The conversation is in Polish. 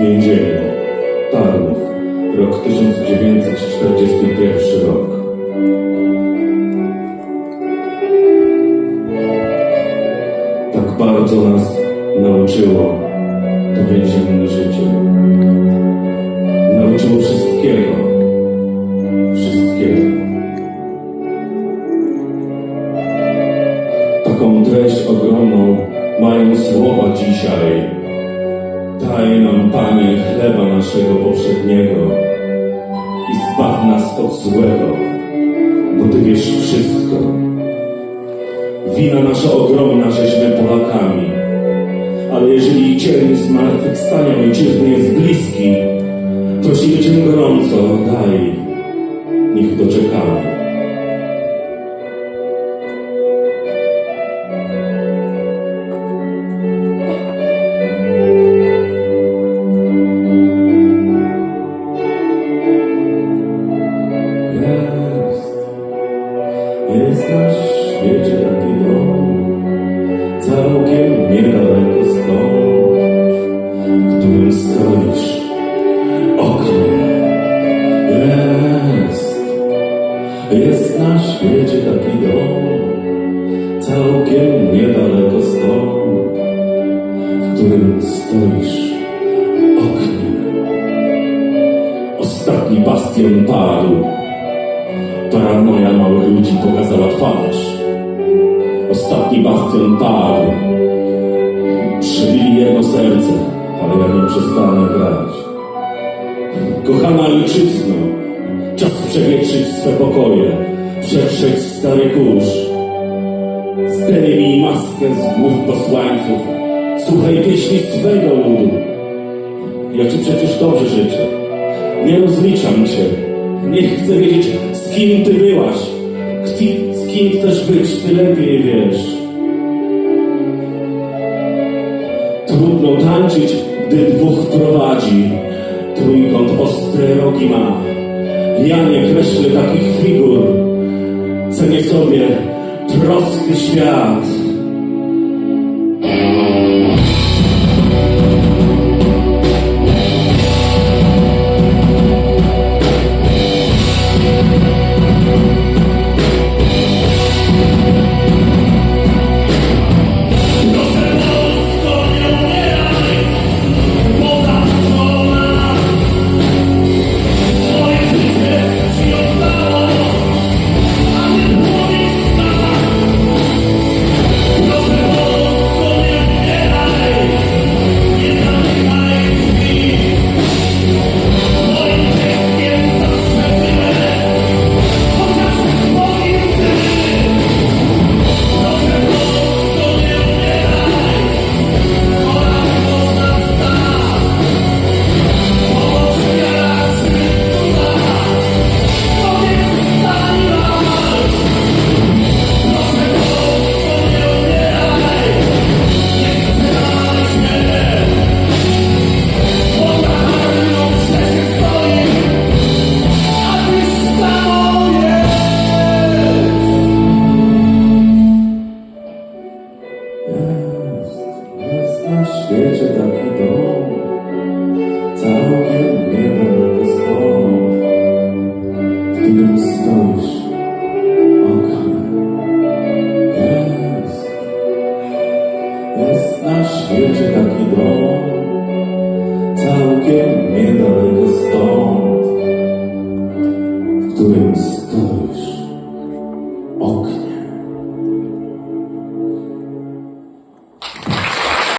Więzienie. Tarnów. Rok 1941 rok. Tak bardzo nas nauczyło to więzienne życie. Nauczyło wszystkiego. Wszystkiego. Taką treść ogromną mają słowa dzisiaj. Daj nam, Panie, chleba naszego powszedniego i zbaw nas od złego, bo Ty wiesz wszystko. Wina nasza ogromna, żeśmy Polakami, ale jeżeli cień zmartwychwstania ojczyzny jest bliski, prosimy Cię gorąco, daj, niech doczekamy. Na świecie taki dom, całkiem niedaleko stąd, w którym stoisz oknie. Ostatni bastion padł. Paranoja małych ludzi pokazała twarz. Ostatni bastion padł. Przebili jedno serce, ale ja nie przestanę grać. Kochana ojczyzno, czas przewietrzyć swe pokoje, przetrzeć stary kurz. Zdejmij maskę z głów posłańców, słuchaj pieśni swego ludu. Ja ci przecież dobrze życzę, nie rozliczam cię, nie chcę wiedzieć z kim ty byłaś, z kim chcesz być, ty lepiej wiesz. Trudno tańczyć, gdy dwóch prowadzi. Trójkąt ostre rogi ma. Ja nie kreślę takich figur. Cenię sobie prosty świat. świecie taki dom Całkiem niedaleko stąd W którym stoisz okno. Jest. Jest na świecie taki dom Całkiem niedaleko stąd W którym stoisz.